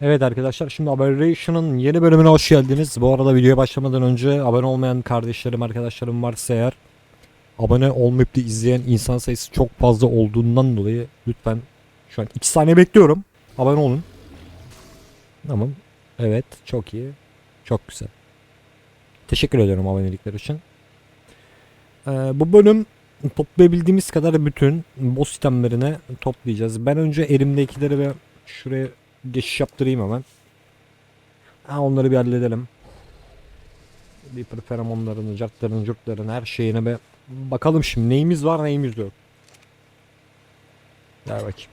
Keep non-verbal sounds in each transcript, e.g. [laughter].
Evet arkadaşlar şimdi Aberration'ın yeni bölümüne hoş geldiniz. Bu arada videoya başlamadan önce abone olmayan kardeşlerim arkadaşlarım varsa eğer abone olmayıp da izleyen insan sayısı çok fazla olduğundan dolayı lütfen şu an 2 saniye bekliyorum. Abone olun. Tamam. Evet çok iyi. Çok güzel. Teşekkür ediyorum abonelikler için. Ee, bu bölüm toplayabildiğimiz kadar bütün boss itemlerine toplayacağız. Ben önce elimdekileri ve şuraya geçiş yaptırayım hemen. Ha, onları bir halledelim. Reaper feromonlarını, cartlarını, curtlarını, her şeyine be bakalım şimdi neyimiz var neyimiz yok. Gel bakayım.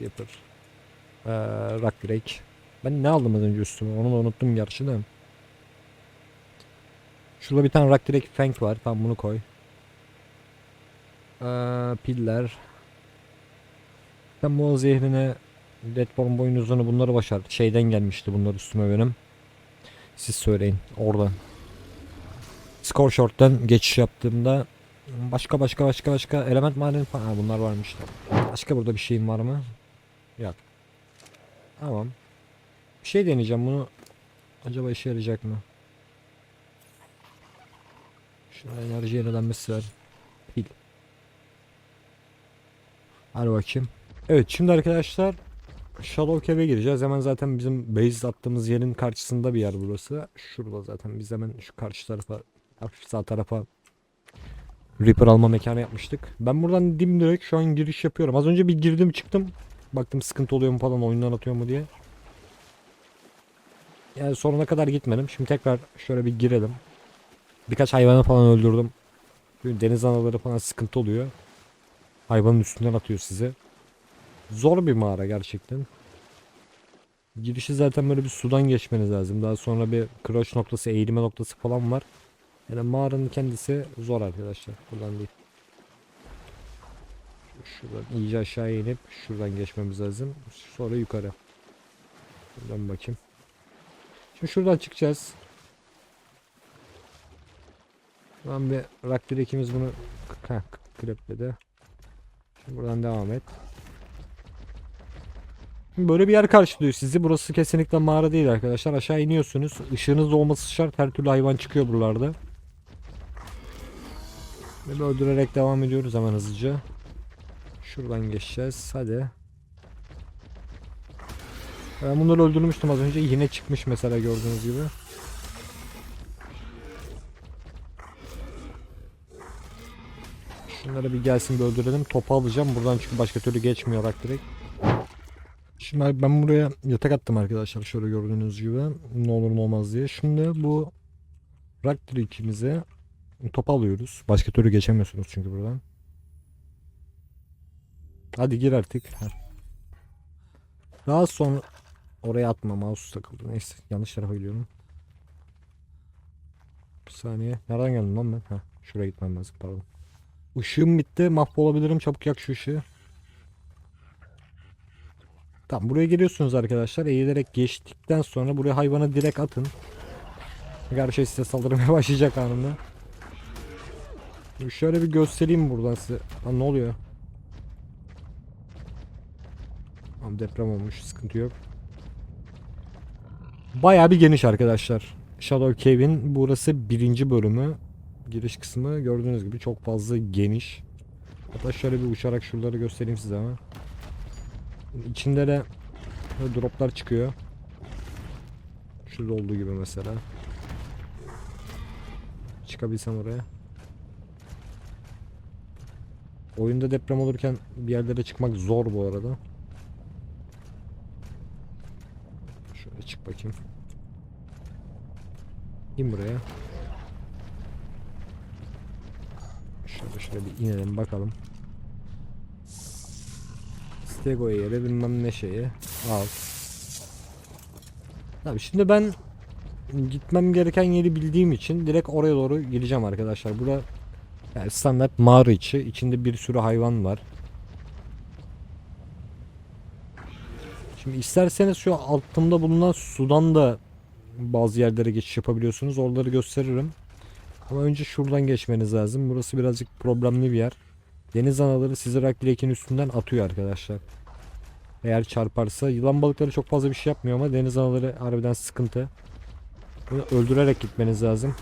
Reaper. Ee, Rock Drake. Ben ne aldım az önce üstüme onu da unuttum gerçi de. Şurada bir tane Rock Drake Fang var. Tamam bunu koy. Ee, piller. Sen bu zehrine Deadborn boynuzunu bunları başardı. Şeyden gelmişti bunlar üstüme benim. Siz söyleyin oradan. Score Short'tan geçiş yaptığımda başka başka başka başka element madeni falan bunlar varmış. Başka burada bir şeyim var mı? Yok. Tamam. Bir şey deneyeceğim bunu. Acaba işe yarayacak mı? Şuna enerji yenilenmesi ver. Pil. Hadi bakayım. Evet şimdi arkadaşlar Shadow Cave'e gireceğiz. Hemen zaten bizim base attığımız yerin karşısında bir yer burası. Şurada zaten biz hemen şu karşı tarafa hafif sağ tarafa Reaper alma mekanı yapmıştık. Ben buradan dimdirek şu an giriş yapıyorum. Az önce bir girdim çıktım. Baktım sıkıntı oluyor mu falan oyundan atıyor mu diye. Yani sonuna kadar gitmedim. Şimdi tekrar şöyle bir girelim. Birkaç hayvanı falan öldürdüm. Deniz anaları falan sıkıntı oluyor. Hayvanın üstünden atıyor sizi. Zor bir mağara gerçekten. Girişi zaten böyle bir sudan geçmeniz lazım. Daha sonra bir crouch noktası, eğilme noktası falan var. Yani mağaranın kendisi zor arkadaşlar. Buradan değil. Şuradan iyice aşağıya inip şuradan geçmemiz lazım. Sonra yukarı. Buradan bakayım. Şimdi şuradan çıkacağız. Buradan bir rock direkimiz bunu Heh, krepledi. Şimdi buradan devam et. Böyle bir yer karşılıyor sizi. Burası kesinlikle mağara değil arkadaşlar. Aşağı iniyorsunuz. Işığınız olması şart. Her türlü hayvan çıkıyor buralarda. Böyle öldürerek devam ediyoruz hemen hızlıca. Şuradan geçeceğiz. Hadi. Ben bunları öldürmüştüm az önce. Yine çıkmış mesela gördüğünüz gibi. Şunları bir gelsin bir öldürelim. Topu alacağım. Buradan çünkü başka türlü geçmiyor direkt. Şimdi ben buraya yatak attım arkadaşlar şöyle gördüğünüz gibi ne olur ne olmaz diye. Şimdi bu rock trick'imize top alıyoruz. Başka türlü geçemiyorsunuz çünkü buradan. Hadi gir artık. Daha sonra oraya atma mouse takıldı. Neyse yanlış tarafa gidiyorum. Bir saniye. Nereden geldim lan ben? Heh, şuraya gitmem lazım pardon. Işığım bitti. Mahvolabilirim. Çabuk yak şu ışığı. Tamam buraya geliyorsunuz arkadaşlar. Eğilerek geçtikten sonra buraya hayvanı direkt atın. Her şey size saldırmaya [laughs] başlayacak anında. Şöyle bir göstereyim buradan size. Lan ne oluyor? Tamam deprem olmuş. Sıkıntı yok. Bayağı bir geniş arkadaşlar. Shadow Cave'in burası birinci bölümü. Giriş kısmı gördüğünüz gibi çok fazla geniş. Hatta şöyle bir uçarak şuraları göstereyim size ama. İçinde de droplar çıkıyor. Şurada olduğu gibi mesela. Çıkabilsem oraya. Oyunda deprem olurken bir yerlere çıkmak zor bu arada. Şöyle çık bakayım. İn buraya. Şöyle şöyle bir inelim bakalım. Stego yeri bilmem ne şeyi. Al. Tabii şimdi ben gitmem gereken yeri bildiğim için direkt oraya doğru gideceğim arkadaşlar. Bura yani standart mağara içi. İçinde bir sürü hayvan var. Şimdi isterseniz şu altımda bulunan sudan da bazı yerlere geçiş yapabiliyorsunuz. Oraları gösteririm. Ama önce şuradan geçmeniz lazım. Burası birazcık problemli bir yer. Deniz anaları sizi Rock Lake'in üstünden atıyor arkadaşlar. Eğer çarparsa. Yılan balıkları çok fazla bir şey yapmıyor ama deniz anaları harbiden sıkıntı. Bunu öldürerek gitmeniz lazım.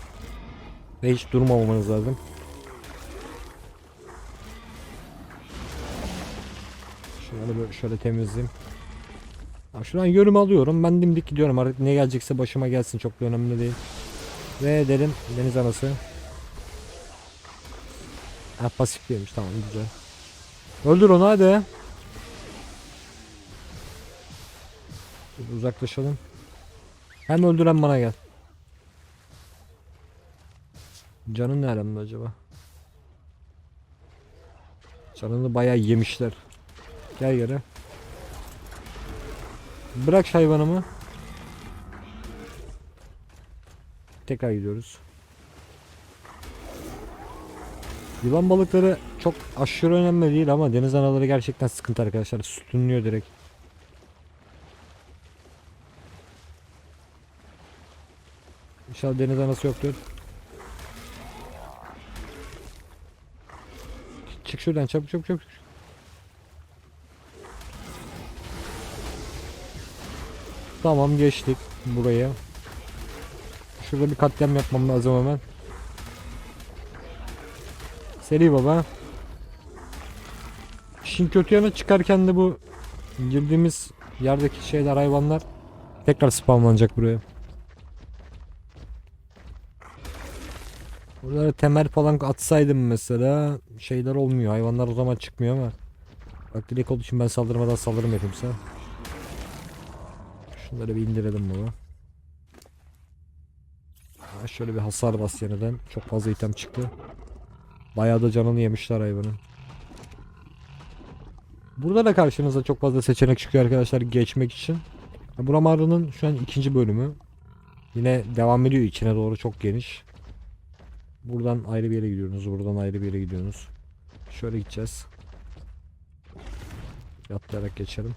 Ve hiç durmamamanız lazım. Şöyle böyle şöyle temizleyeyim. Ya şuradan yönüm alıyorum. Ben dimdik gidiyorum. Artık ne gelecekse başıma gelsin. Çok da önemli değil. Ve dedim deniz anası. Ha pasif değilmiş. Tamam güzel. Öldür onu hadi. Şöyle uzaklaşalım. Hem öldüren bana gel. Canın ne alemde acaba? Canını bayağı yemişler. Gel yere. Bırak hayvanımı. Tekrar gidiyoruz. Yılan balıkları çok aşırı önemli değil ama deniz anaları gerçekten sıkıntı arkadaşlar. Sütünlüyor direkt. İnşallah deniz anası yoktur. Çık şuradan çabuk çabuk çabuk. Tamam geçtik buraya. Şurada bir katliam yapmam lazım hemen. Seri baba. İşin kötü yanı çıkarken de bu girdiğimiz yerdeki şeyler hayvanlar tekrar spawnlanacak buraya. Burada temel falan atsaydım mesela şeyler olmuyor. Hayvanlar o zaman çıkmıyor ama. Bak direkt olduğu için ben saldırmadan saldırım yapayım sana. Şunları bir indirelim bunu. Ha, şöyle bir hasar bas yeniden. Çok fazla item çıktı. Bayağı da canını yemişler hayvanın. Burada da karşınıza çok fazla seçenek çıkıyor arkadaşlar geçmek için. Bura mağaranın şu an ikinci bölümü. Yine devam ediyor içine doğru çok geniş. Buradan ayrı bir yere gidiyorsunuz. Buradan ayrı bir yere gidiyorsunuz. Şöyle gideceğiz. Yatlayarak geçelim.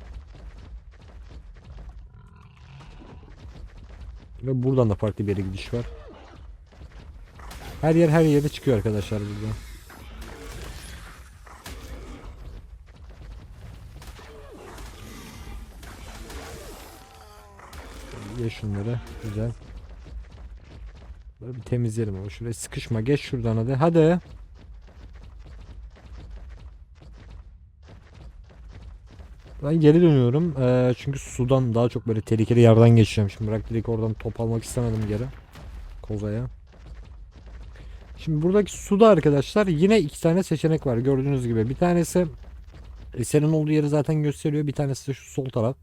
Ve buradan da farklı bir yere gidiş var. Her yer her yere çıkıyor arkadaşlar burada. Ye şunları. Güzel. Böyle bir temizleyelim ama şuraya sıkışma. Geç şuradan hadi. Hadi. Ben geri dönüyorum. Ee, çünkü sudan daha çok böyle tehlikeli yerden geçeceğim. Şimdi bırak direkt oradan top almak istemedim geri. Kozaya. Şimdi buradaki suda arkadaşlar yine iki tane seçenek var gördüğünüz gibi. Bir tanesi eserin olduğu yeri zaten gösteriyor. Bir tanesi de şu sol taraf.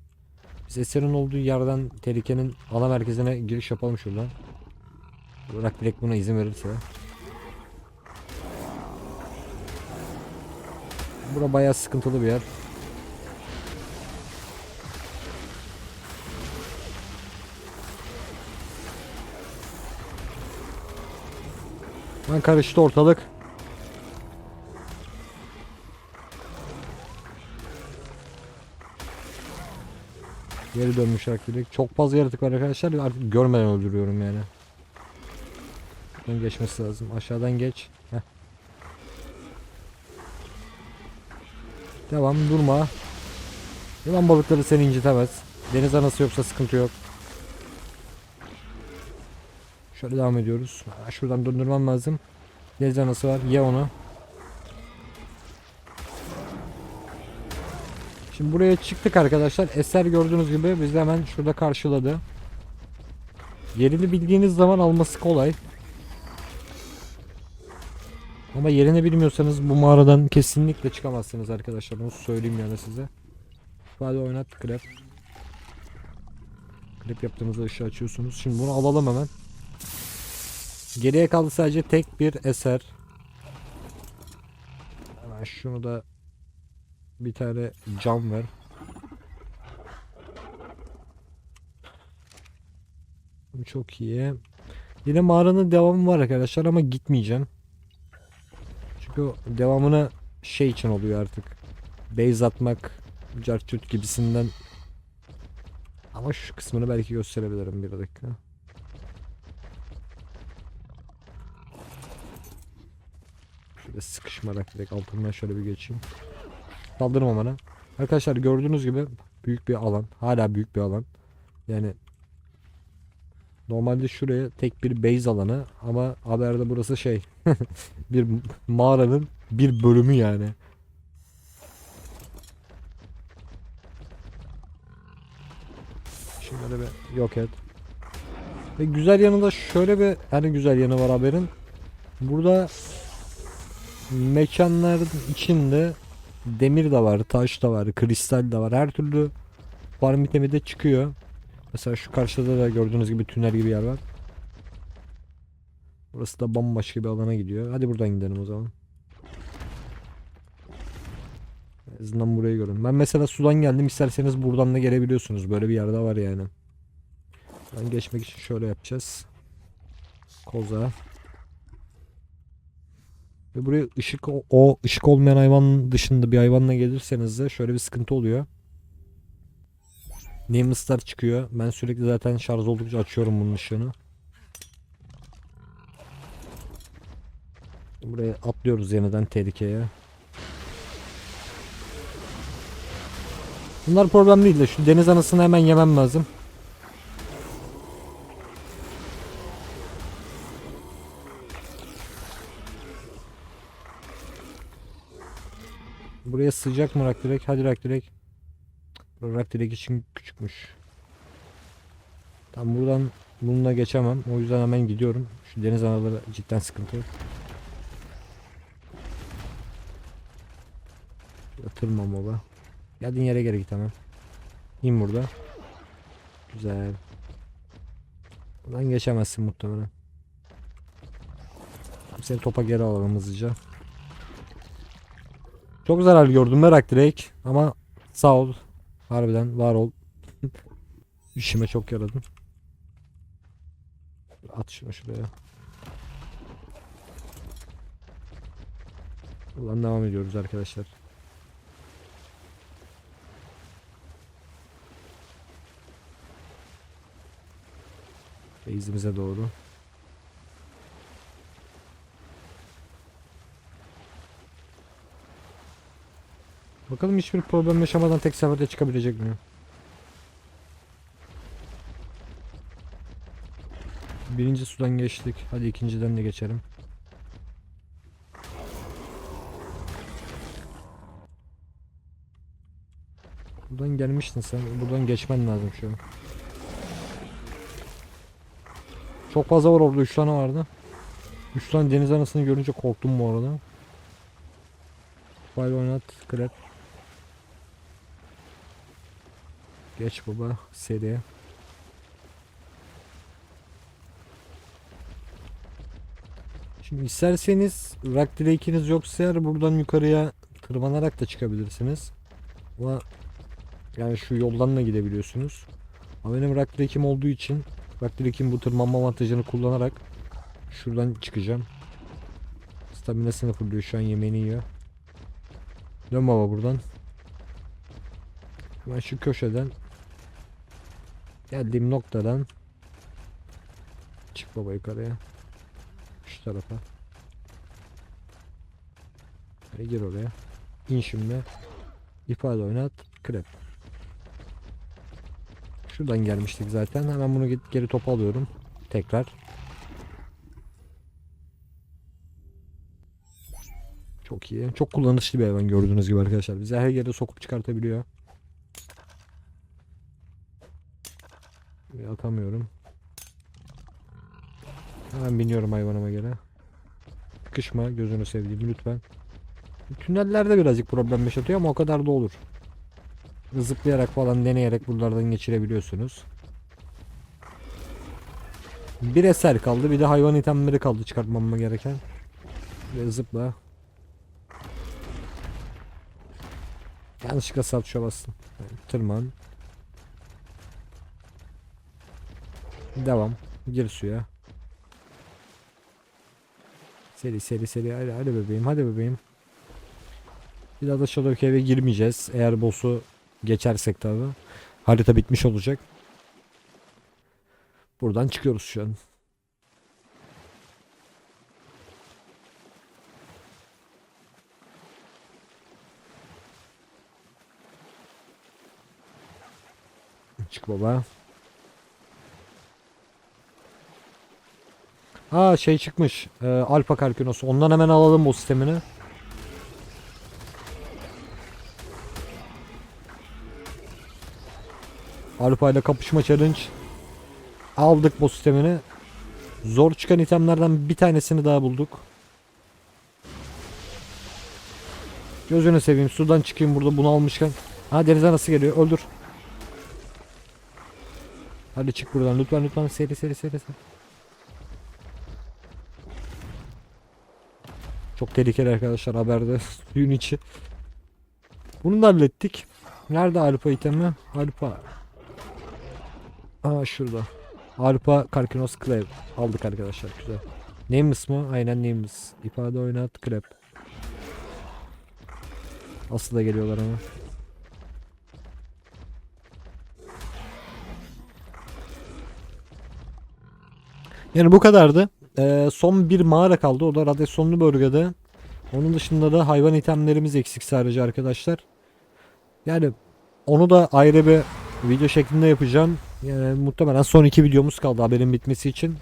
Biz eserin olduğu yerden tehlikenin ana merkezine giriş yapalım şuradan. Bırak direkt buna izin verirse. Bura bayağı sıkıntılı bir yer. Lan karıştı ortalık. Geri dönmüş direkt. Çok fazla yaratık var arkadaşlar. Artık görmeden öldürüyorum yani. Buradan geçmesi lazım. Aşağıdan geç. Heh. Devam durma. Yılan balıkları seni incitemez. Deniz anası yoksa sıkıntı yok. Şöyle devam ediyoruz. Şuradan döndürmem lazım. Deniz anası var. Ye onu. Şimdi buraya çıktık arkadaşlar. Eser gördüğünüz gibi bizi hemen şurada karşıladı. Yerini bildiğiniz zaman alması kolay. Ama yerini bilmiyorsanız bu mağaradan kesinlikle çıkamazsınız arkadaşlar. Onu söyleyeyim yani size. Hadi oynat krep. Krep yaptığınızda ışığı açıyorsunuz. Şimdi bunu alalım hemen. Geriye kaldı sadece tek bir eser. Hemen şunu da bir tane cam ver. Çok iyi. Yine mağaranın devamı var arkadaşlar ama gitmeyeceğim. Çünkü devamını şey için oluyor artık. Base atmak, cartüt gibisinden. Ama şu kısmını belki gösterebilirim bir dakika. Şöyle sıkışmarak direkt altından şöyle bir geçeyim. Saldırma bana. Arkadaşlar gördüğünüz gibi Büyük bir alan. Hala büyük bir alan. Yani normalde şuraya tek bir base alanı ama haberde burası şey [laughs] bir mağaranın bir bölümü yani. Şunları bir yok et. Ve güzel yanında şöyle bir hani güzel yanı var haberin. Burada mekanların içinde demir de var, taş da var, kristal de var. Her türlü farm itemi de çıkıyor. Mesela şu karşıda da gördüğünüz gibi tünel gibi yer var. Burası da bambaşka bir alana gidiyor. Hadi buradan gidelim o zaman. En azından burayı görün. Ben mesela sudan geldim. İsterseniz buradan da gelebiliyorsunuz. Böyle bir yerde var yani. Ben geçmek için şöyle yapacağız. Koza. Ve buraya ışık o, ışık olmayan hayvan dışında bir hayvanla gelirseniz de şöyle bir sıkıntı oluyor. Namestar çıkıyor. Ben sürekli zaten şarj oldukça açıyorum bunun ışığını. Buraya atlıyoruz yeniden tehlikeye. Bunlar problem değil de şu deniz anasını hemen yemem lazım. Buraya sıcak mı rak direkt? Hadi rak direkt. Rak direkt için küçükmüş. Tam buradan bununla geçemem. O yüzden hemen gidiyorum. Şu deniz anaları cidden sıkıntı. Yatırmam baba. Geldiğin yere geri git hemen. İn burada. Güzel. Buradan geçemezsin muhtemelen. Seni topa geri alalım hızlıca. Çok zarar gördüm merak direkt ama sağ ol. Harbiden var ol. [laughs] İşime çok yaradın. At şunu şuraya. Ulan devam ediyoruz arkadaşlar. Base'imize doğru. Bakalım hiçbir problem yaşamadan tek seferde çıkabilecek mi? Birinci sudan geçtik. Hadi ikinciden de geçelim. Buradan gelmiştin sen. Buradan geçmen lazım şu an. Çok fazla var orada. 3 tane vardı. 3 tane deniz anasını görünce korktum bu arada. Fire oynat. Klep. Geç baba seriye. Şimdi isterseniz rock drake'iniz yoksa eğer buradan yukarıya tırmanarak da çıkabilirsiniz. Ama yani şu yoldan da gidebiliyorsunuz. Ama benim rock drake'im olduğu için rock drake'in bu tırmanma avantajını kullanarak şuradan çıkacağım. Staminasını fırlıyor şu an yemeğini yiyor. Dön baba buradan. Ben şu köşeden geldiğim noktadan çık baba yukarıya. Şu tarafa. Ve gir oraya. İn şimdi. İfade oynat. Krep. Şuradan gelmiştik zaten. Hemen bunu geri topa alıyorum. Tekrar. Çok iyi. Çok kullanışlı bir hayvan gördüğünüz gibi arkadaşlar. Bizi her yere sokup çıkartabiliyor. Atamıyorum. Hemen biniyorum hayvanıma göre. Sıkışma gözünü seveyim lütfen. Tünellerde birazcık problem yaşatıyor ama o kadar da olur. Zıplayarak falan deneyerek buralardan geçirebiliyorsunuz. Bir eser kaldı bir de hayvan itemleri kaldı çıkartmam gereken. Ve zıpla. Yanlışlıkla tuşa bastım. Tırman. Devam. Gir suya. Seri seri seri hadi, hadi bebeğim hadi bebeğim. Bir daha da Shadow girmeyeceğiz. Eğer boss'u geçersek tabi. Harita bitmiş olacak. Buradan çıkıyoruz şu an. Çık baba. Aa şey çıkmış. Ee, Alfa Karkinos. Ondan hemen alalım bu sistemini. Alfa ile kapışma challenge. Aldık bu sistemini. Zor çıkan itemlerden bir tanesini daha bulduk. Gözünü seveyim sudan çıkayım burada bunu almışken. Ha deniz anası geliyor öldür. Hadi çık buradan lütfen lütfen seri seri seri seri. Çok tehlikeli arkadaşlar haberde [laughs] suyun içi. Bunu da hallettik. Nerede alfa itemi? Alfa. Aa şurada. Alfa Karkinos Clave. Aldık arkadaşlar güzel. Nameless mı? Aynen Nameless. İfade oynat Clap. Aslı da geliyorlar ama. Yani bu kadardı. Ee, son bir mağara kaldı. O da radyasyonlu bölgede. Onun dışında da hayvan itemlerimiz eksik sadece arkadaşlar. Yani onu da ayrı bir video şeklinde yapacağım. Yani muhtemelen son iki videomuz kaldı haberin bitmesi için.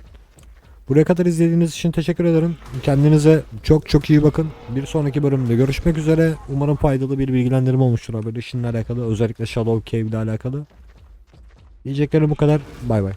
Buraya kadar izlediğiniz için teşekkür ederim. Kendinize çok çok iyi bakın. Bir sonraki bölümde görüşmek üzere. Umarım faydalı bir bilgilendirme olmuştur haber işinle alakalı. Özellikle Shadow Cave ile alakalı. Diyeceklerim bu kadar. Bay bay.